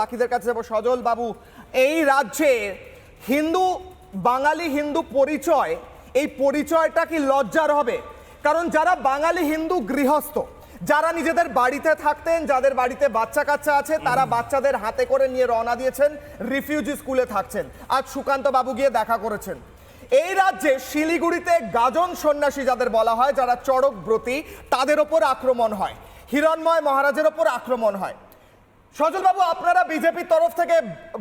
বাকিদের কাছে যাব। সজল বাবু, এই রাজ্যে হিন্দু, বাঙালি হিন্দু পরিচয়, এই পরিচয়টা কি লজ্জার হবে? কারণ যারা বাঙালি হিন্দু গৃহস্থ, যারা নিজেদের বাড়িতে থাকতেন, যাদের বাড়িতে বাচ্চা কাচ্চা আছে, তারা বাচ্চাদের হাতে করে নিয়ে রওনা দিয়েছেন রিফিউজি স্কুলে থাকছেন। আজ সুকান্ত বাবু গিয়ে দেখা করেছেন। এই রাজ্যে শিলিগুড়িতে গাজন সন্ন্যাসী যাদের বলা হয়, যারা চড়ক ব্রতী, তাদের ওপর আক্রমণ হয়। হিরণময় মহারাজের ওপর আক্রমণ হয়। সজলবাবু, আপনারা বিজেপির তরফ থেকে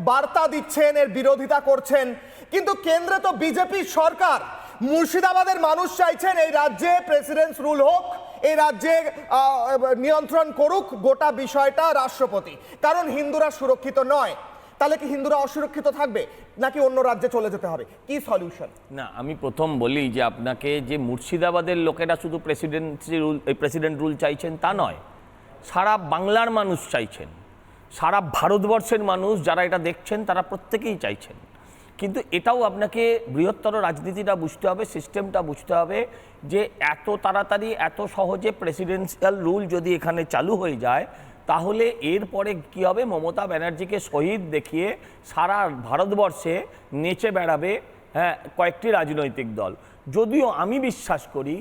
বার্তা দিচ্ছেন, এর বিরোধিতা করছেন, কিন্তু কেন্দ্রে তো বিজেপি সরকার। মুর্শিদাবাদের মানুষ চাইছেন এই রাজ্যে প্রেসিডেন্স রুল হোক, এই রাজ্যে নিয়ন্ত্রণ করুক গোটা বিষয়টা রাষ্ট্রপতি। কারণ হিন্দুরা সুরক্ষিত নয়। তাহলে কি হিন্দুরা অসুরক্ষিত থাকবে, নাকি অন্য রাজ্যে চলে যেতে হবে? কি সলিউশন না, আমি প্রথম বলি যে আপনাকে যে মুর্শিদাবাদের লোকেরা শুধু প্রেসিডেন্সি রুল প্রেসিডেন্ট রুল চাইছেন তা নয়, সারা বাংলার মানুষ চাইছেন। সারা ভারতবর্ষের মানুষ যারা এটা দেখছেন, তারা প্রত্যেকেই চাইছেন। কিন্তু এটাও আপনাকে বৃহত্তর রাজনীতিটা বুঝতে হবে, সিস্টেমটা বুঝতে হবে যে এত তাড়াতাড়ি, এত সহজে প্রেসিডেন্সিয়াল রুল যদি এখানে চালু হয়ে যায়, তাহলে এরপরে কী হবে? মমতা ব্যানার্জিকে শহীদ দেখিয়ে সারা ভারতবর্ষে নেচে বেড়াবে হ্যাঁ কয়েকটি রাজনৈতিক দল। যদিও আমি বিশ্বাস করি,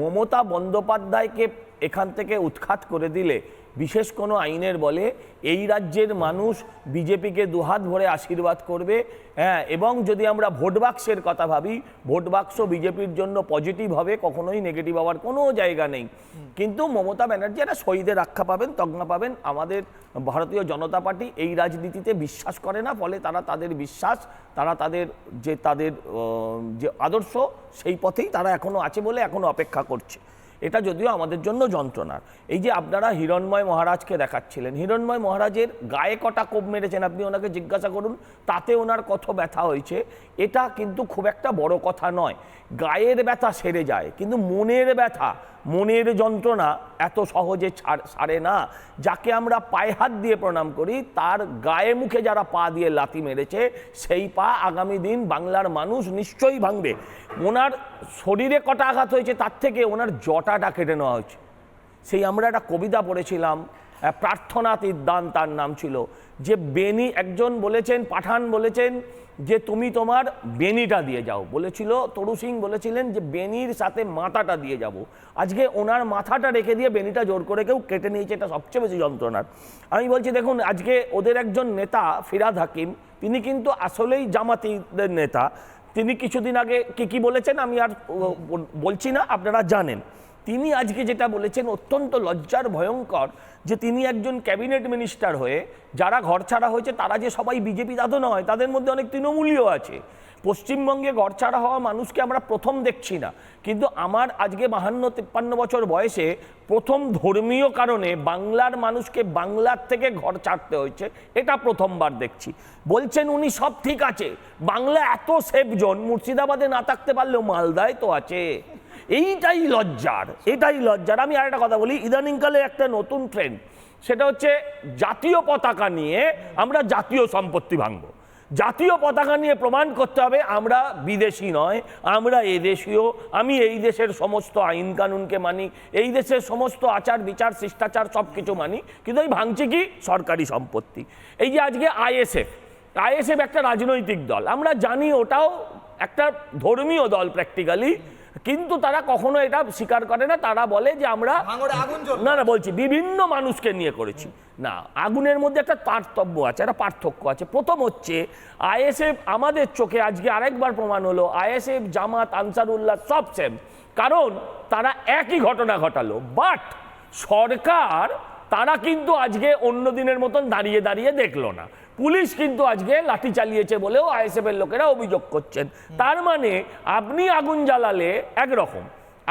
মমতা বন্দ্যোপাধ্যায়কে এখান থেকে উৎখাত করে দিলে বিশেষ কোনো আইনের বলে এই রাজ্যের মানুষ বিজেপিকে দুহাত ভরে আশীর্বাদ করবে হ্যাঁ এবং যদি আমরা ভোট বাক্সের কথা ভাবি, ভোট বাক্স বিজেপির জন্য পজিটিভ হবে, কখনোই নেগেটিভ হওয়ার কোনো জায়গা নেই। কিন্তু মমতা ব্যানার্জি একটা শহীদের রক্ষা পাবেন তজ্ঞা পাবেন। আমাদের ভারতীয় জনতা পার্টি এই রাজনীতিতে বিশ্বাস করে না, ফলে তারা তাদের বিশ্বাস, তারা তাদের যে তাদের যে আদর্শ, সেই পথেই তারা এখনও আছে বলে এখনও অপেক্ষা করছে। এটা যদিও আমাদের জন্য যন্ত্রণার। এই যে আপনারা হিরণময় মহারাজকে দেখাচ্ছিলেন, হিরণময় মহারাজের গায়ে কটা কোপ মেরেছেন আপনি ওনাকে জিজ্ঞাসা করুন, তাতে ওনার কত ব্যথা হয়েছে, এটা কিন্তু খুব একটা বড় কথা নয়। গায়ের ব্যথা সেরে যায়, কিন্তু মনের ব্যথা মনের যন্ত্রণা এত সহজে ছাড় সারে না। যাকে আমরা পায়ে হাত দিয়ে প্রণাম করি, তার গায়ে মুখে যারা পা দিয়ে লাথি মেরেছে, সেই পা আগামী দিন বাংলার মানুষ নিশ্চয়ই ভাঙবে। ওনার শরীরে কটা আঘাত হয়েছে, তার থেকে ওনার জটাটা কেটে নেওয়া হয়েছে। সেই আমরা একটা কবিতা পড়েছিলাম আহ, প্রার্থনাতীত দান তার নাম ছিল। যে বেনি একজন বলেছেন পাঠান বলেছেন যে তুমি তোমার বেনিটা দিয়ে যাও। বলেছিল তরু সিং বলেছিলেন যে বেনির সাথে মাথাটা দিয়ে যাব। আজকে ওনার মাথাটা রেখে দিয়ে বেনিটা জোর করে কেউ কেটে নিয়েছে এটা সবচেয়ে বেশি যন্ত্রণার। আমি বলছি দেখুন আজকে ওদের একজন নেতা ফিরাদ হাকিম তিনি কিন্তু আসলেই জামাতিদের নেতা। তিনি কিছুদিন আগে কি কি বলেছেন? আমি আর বলছি না আপনারা জানেন। তিনি আজকে যেটা বলেছেন অত্যন্ত লজ্জার, ভয়ঙ্কর যে তিনি একজন ক্যাবিনেট মিনিস্টার হয়ে যারা ঘর ছাড়া হয়েছে তারা যে সবাই বিজেপি দাদু নয়। তাদের মধ্যে অনেক তৃণমূলীয় আছে। পশ্চিমবঙ্গে ঘর ছাড়া হওয়া মানুষকে আমরা প্রথম দেখছি না। কিন্তু আমার আজকে বাহান্ন, তিপ্পান্ন বছর বয়সে প্রথম ধর্মীয় কারণে বাংলার মানুষকে বাংলার থেকে ঘর ছাড়তে হয়েছে, এটা প্রথমবার দেখছি। বলছেন উনি সব ঠিক আছে। বাংলা এত সেফ জোন, মুর্শিদাবাদে না থাকতে পারলেও মালদায় তো আছে। এইটাই লজ্জার, এটাই লজ্জার। আমি আরেকটা কথা বলি ইদানিংকালে একটা নতুন ট্রেন্ড সেটা হচ্ছে জাতীয় পতাকা নিয়ে আমরা জাতীয় সম্পত্তি ভাঙবো। জাতীয় পতাকা নিয়ে প্রমাণ করতে হবে, আমরা বিদেশি নয়, আমরা এদেশীয়, আমি এই দেশের সমস্ত আইন কানুনকে মানি, এই দেশের সমস্ত আচার বিচার, শিষ্টাচার সব কিছু মানি, কিন্তু আমি ভাঙছি কি? সরকারি সম্পত্তি। এই যে আজকে আইএসএফ আইএসএফ একটা রাজনৈতিক দল, আমরা জানি ওটাও একটা ধর্মীয় দল প্র্যাকটিক্যালি কিন্তু তারা কখনো এটা স্বীকার করে না। তারা বলে যে আমরা না না বলছি বিভিন্ন মানুষকে নিয়ে করেছি। না আগুনের মধ্যে একটা তারতম্য আছে একটা পার্থক্য আছে। প্রথম হচ্ছে আইএসএফ আমাদের চোখে আজকে আরেকবার প্রমাণ হলো আইএসএফ জামাত আনসারুল্লাহ সব সেম কারণ তারা একই ঘটনা ঘটালো বাট সরকার তারা কিন্তু আজকে অন্য দিনের মতন দাঁড়িয়ে দাঁড়িয়ে দেখল না। পুলিশ কিন্তু আজকে লাঠি চালিয়েছে বলেও আইএসএফ এর লোকেরা অভিযোগ করছেন। তার মানে আপনি আগুন জ্বালালে একরকম,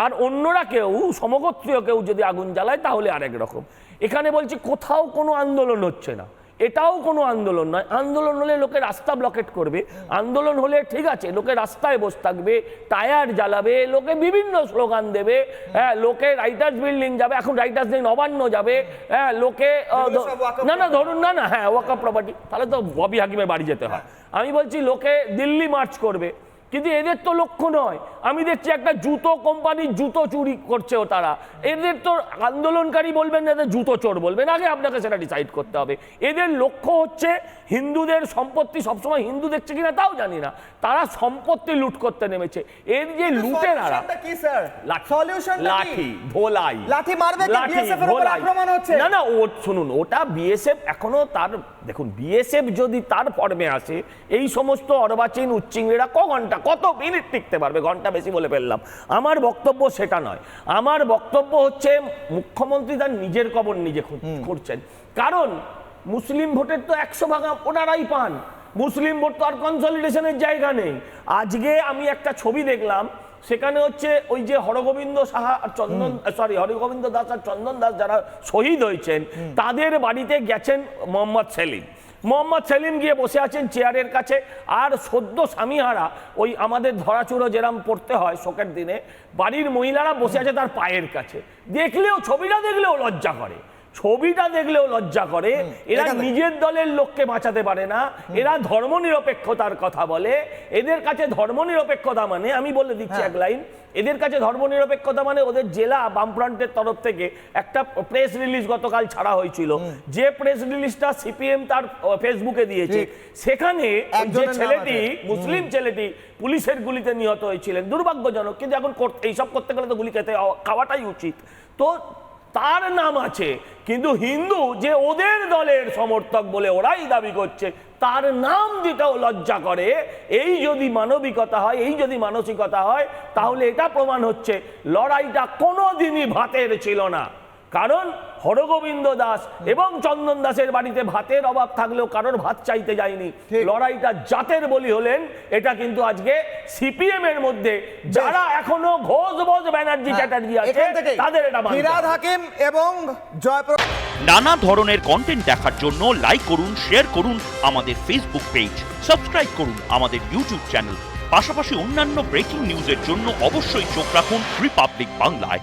আর অন্যরা কেউ, সমগোত্রীয় কেউ যদি আগুন জ্বালায় তাহলে আরেক রকম। এখানে বলছি কোথাও কোনো আন্দোলন হচ্ছে না। এটাও কোনো আন্দোলন নয়। আন্দোলন হলে লোকে রাস্তা ব্লকেট করবে। আন্দোলন হলে ঠিক আছে লোকে রাস্তায় বসে থাকবে টায়ার জ্বালাবে লোকে বিভিন্ন স্লোগান দেবে হ্যাঁ লোকে রাইটার্স বিল্ডিং যাবে এখন রাইটার্স দিন নবান্ন যাবে হ্যাঁ লোকে না না ধরুন না না হ্যাঁ ওয়াকা প্রপার্টি তাহলে তো ববি হাকিমের বাড়ি যেতে হয়। আমি বলছি লোকে দিল্লি মার্চ করবে কিন্তু এদের তো লক্ষ্য নয়। আমি দেখছি একটা জুতো কোম্পানির জুতো চুরি করছে ও তারা। এদের তো আন্দোলনকারী বলবেন না এদের জুতো চোর বলবেন। আগে আপনাকে সেটা ডিসাইড করতে হবে। এদের লক্ষ্য হচ্ছে হিন্দুদের সম্পত্তি সবসময় হিন্দু দেখছে কিনা তাও জানি না। তারা সম্পত্তি লুট করতে নেমেছে। এর যে লুটেরারা কি স্যার লাঠি সলিউশন লাঠি ধোলাই। লাঠি মারবে? লাঠি, BSF এর উপর আক্রমণ হচ্ছে। না না ও শুনুন ওটা বিএসএফ এখনও তার দেখুন বিএসএফ যদি তার ফর্মে আসে এই সমস্ত অর্বাচীন উচ্চিংড়িরা ক ঘণ্টা কত মিনিট টিকতে পারবে? ঘণ্টা বেশি বলে ফেললাম। আমার বক্তব্য সেটা নয়। আমার বক্তব্য হচ্ছে মুখ্যমন্ত্রী তার নিজের কবর নিজে খুঁড়ছেন কারণ মুসলিম ভোটের তো একশো ভাগা ওনারাই পান। মুসলিম ভোট তো আর কনসলিডেশনের জায়গা নেই। আজকে আমি একটা ছবি দেখলাম সেখানে হচ্ছে ওই যে হরগোবিন্দ সাহা আর চন্দন সরি হরগোবিন্দ দাস আর চন্দন দাস যারা শহীদ হয়েছেন তাদের বাড়িতে গেছেন মোহাম্মদ সেলিম। মোহাম্মদ সেলিম গিয়ে বসে আছেন চেয়ারের কাছে। আর সদ্য স্বামীহারা, ওই আমাদের ধরাচুরো যেরাম পড়তে হয় শোকের দিনে, বাড়ির মহিলারা বসে আছে তার পায়ের কাছে। দেখলেও, ছবিটা দেখলেও লজ্জা করে। ছবিটা দেখলেও লজ্জা করে। এরা নিজের দলের লোককে বাঁচাতে পারে না। এরা ধর্মনিরপেক্ষতার কথা বলে। এদের কাছে ধর্মনিরপেক্ষতা মানে আমি বলে দিচ্ছি হ্যাঁ। এক লাইন এদের কাছে ধর্মনিরপেক্ষতা মানে ওদের জেলা বামফ্রন্টের তরফ থেকে একটা প্রেস রিলিজ গতকাল ছাড়া হয়েছিল। যে প্রেস রিলিজটা সিপিএম তার ফেসবুকে দিয়েছে। সেখানে যে ছেলেটি মুসলিম ছেলেটি পুলিশের গুলিতে নিহত হয়েছিলেন। দুর্ভাগ্যজনক। কিন্তু এখন করতে- এইসব করতে গেলে তো গুলি খেতে খাওয়াটাই উচিত। তো তার নাম আছে। কিন্তু হিন্দু যে ওদের দলের সমর্থক বলে ওরাই দাবি করছে, তার নাম দিতেও লজ্জা করে, এই যদি মানবিকতা হয়, এই যদি মানসিকতা হয়, তাহলে এটা প্রমাণ হচ্ছে, লড়াইটা কোনোদিনই ভাতের ছিল না। কারণ হরগোবিন্দ দাস এবং চন্দন দাসের বাড়িতে ভাতের অভাব থাকলেও কারোর ভাত চাইতে যায়নি। লড়াইটা জাতের বলি হলেন এটা কিন্তু আজকে সিপিএম এর মধ্যে যারা এখনও ঘোষ বোঝ ব্যানার্জি চ্যাটার্জি আছে হ্যাঁ, এখান থেকেই তাদের এটা ফিরাদ হাকিম এবং জয়প্রকাশ। নানা ধরনের কন্টেন্ট দেখার জন্য লাইক করুন শেয়ার করুন আমাদের ফেসবুক পেজ সাবস্ক্রাইব করুন আমাদের ইউটিউব চ্যানেল পাশাপাশি অন্যান্য ব্রেকিং নিউজের জন্য অবশ্যই চোখ রাখুন রিপাবলিক বাংলায়